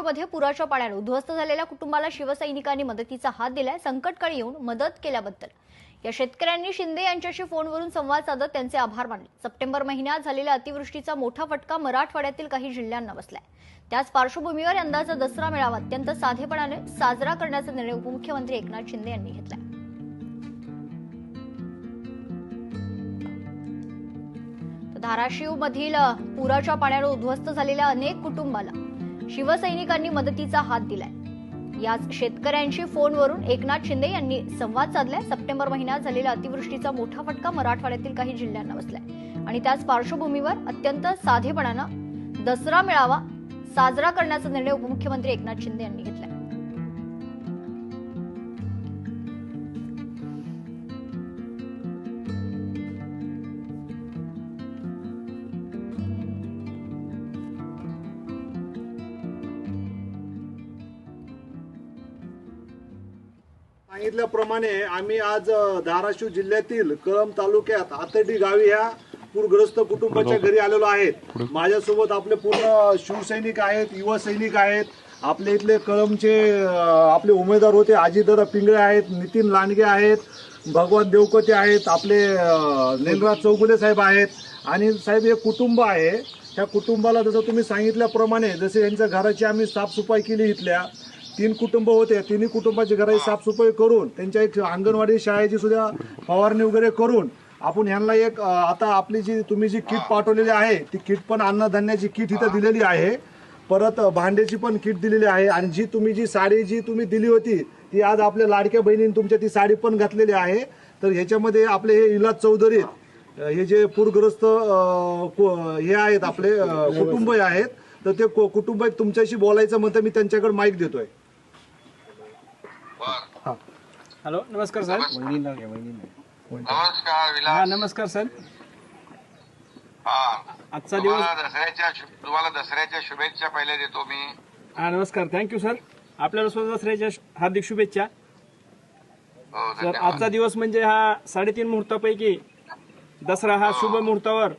महाराष्ट्रमध्ये पुराच्या पाण्याने उद्ध्वस्त झालेल्या कुटुंबाला शिवसैनिकांनी मदतीचा हात दिलाय संकटकाळी येऊन मदत केल्याबद्दल. या शेतकऱ्यांनी शिंदे यांच्याशी फोनवरून संवाद साधत त्यांचे आभार मानले. सप्टेंबर महिन्यात झालेल्या अतिवृष्टीचा मोठा फटका मराठवाड्यातील काही जिल्ह्यांना बसलाय. त्याच पार्श्वभूमीवर यंदाचा दसरा मेळावा अत्यंत साधेपणाने साजरा करण्याचा निर्णय उपमुख्यमंत्री एकनाथ शिंदे यांनी घेतलाय. धाराशिव मधील पुराच्या पाण्याने उद्ध्वस्त झालेल्या अनेक कुटुंबाला शिवसैनिकांनी मदतीचा हात दिलाय. याच शेतकऱ्यांशी फोनवरून एकनाथ शिंदे यांनी संवाद साधलाय. सप्टेंबर महिन्यात झालेल्या अतिवृष्टीचा मोठा फटका मराठवाड्यातील काही जिल्ह्यांना बसलाय. आणि त्याच पार्श्वभूमीवर अत्यंत साधेपणानं दसरा मेळावा साजरा करण्याचा निर्णय उपमुख्यमंत्री एकनाथ शिंदे यांनी सांगितल्याप्रमाणे आम्ही आज धाराशिव जिल्ह्यातील कळंब तालुक्यात आतर्डी गावी ह्या पूरग्रस्त कुटुंबाच्या घरी आलेलो आहेत. माझ्यासोबत आपले पूर्ण शिवसैनिक आहेत युवा सैनिक आहेत आपले इथले कळंबचे अ, आपले उमेदवार होते अजितदादा पिंगळे आहेत नितीन लांडगे आहेत भगवान देवकते आहेत आपले निलराज चौगुले साहेब आहेत. आणि साहेब हे कुटुंब आहे. त्या कुटुंबाला जसं तुम्ही सांगितल्याप्रमाणे जसे यांच्या घराची आम्ही साफसफाई केली इथल्या तीन कुटुंब होते तिन्ही कुटुंबाची घराची साफसफाई करून त्यांच्या एक अंगणवाडी शाळेची सुद्धा फवारणी वगैरे करून आपण ह्यांना एक आता आपली जी तुम्ही जी किट पाठवलेली आहे ती किट पण अन्नधान्याची किट इथं दिलेली आहे. परत भांड्याची पण किट दिलेली आहे आणि जी तुम्ही जी साडी जी तुम्ही दिली होती ती आज आपल्या लाडक्या बहिणीने तुमच्या ती साडी पण घातलेली आहे. तर ह्याच्यामध्ये आपले हे इलाज चौधरी हे जे पूरग्रस्त हे आहेत आपले कुटुंब आहेत. तर ते कु- कुटुंब तुमच्याशी बोलायचं म्हणतं मी त्यांच्याकडे माईक देतोय. हॅलो नमस्कार सर. नमस्कार हा विलास नमस्कार सर. हा. आजचा दिवस तुम्हाला दसऱ्याच्या शु- तुम्हाला दसऱ्याच्या शुभेच्छा पहिले देतो मी. हा नमस्कार. थँक्यू सर आपल्याला सुद्धा दसऱ्याच्या शु- हार्दिक शुभेच्छा. हो सर धन्यवाद. आजचा दिवस म्हणजे हा साडेतीन मुहूर्तापैकी दसरा हा शुभ मुहूर्तावर.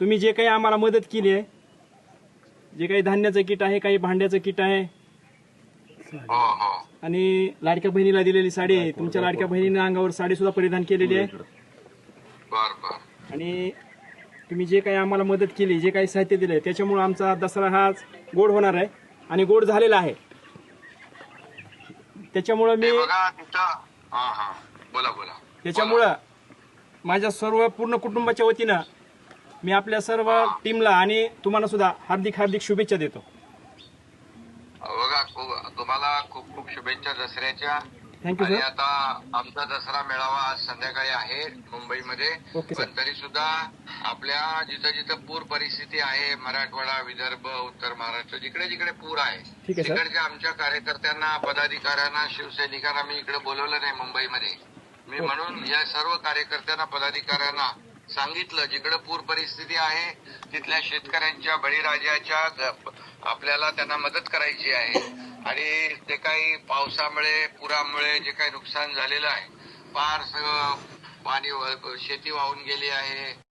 तुम्ही जे काही आम्हाला मदत केली आहे जे काही धान्याचं किट आहे काही भांड्याचं किट आहे हो हो आणि लाडक्या बहिणीला दिलेली साडी आहे तुमच्या लाडक्या बहिणीने अंगावर साडी सुद्धा परिधान केलेली आहे. आणि तुम्ही जे काही आम्हाला मदत केली जे काही साहित्य दिले त्याच्यामुळे आमचा दसरा हा गोड होणार आहे आणि गोड झालेला आहे. त्याच्यामुळं मी त्याच्यामुळं माझ्या सर्व पूर्ण कुटुंबाच्या वतीनं मी आपल्या सर्व टीमला आणि तुम्हाला सुद्धा हार्दिक हार्दिक शुभेच्छा देतो. शुभेच्छा दसऱ्याच्या. थँक्यू आणि सर आता आमचा दसरा मेळावा आज संध्याकाळी आहे मुंबईमध्ये. पण तरी सुद्धा आपल्या जिथं जिथं पूर परिस्थिती आहे मराठवाडा विदर्भ उत्तर महाराष्ट्र जिकडे जिकडे पूर आहे ठीक आहे, सर. तिकडच्या आमच्या कार्यकर्त्यांना पदाधिकाऱ्यांना शिवसैनिकांना मी इकडे बोलवलं नाही मुंबईमध्ये. मी म्हणून या सर्व कार्यकर्त्यांना पदाधिकाऱ्यांना सांगितलं जिकडे पूर परिस्थिती आहे तिथल्या शेतकऱ्यांच्या बळीराजाच्या ग- आपल्याला त्यांना मदत करायची आहे. आणि ते काही पावसामुळे पुरामुळे जे काही नुकसान झालेलं आहे फार सगळं पाणी शेती वाहून गेली आहे.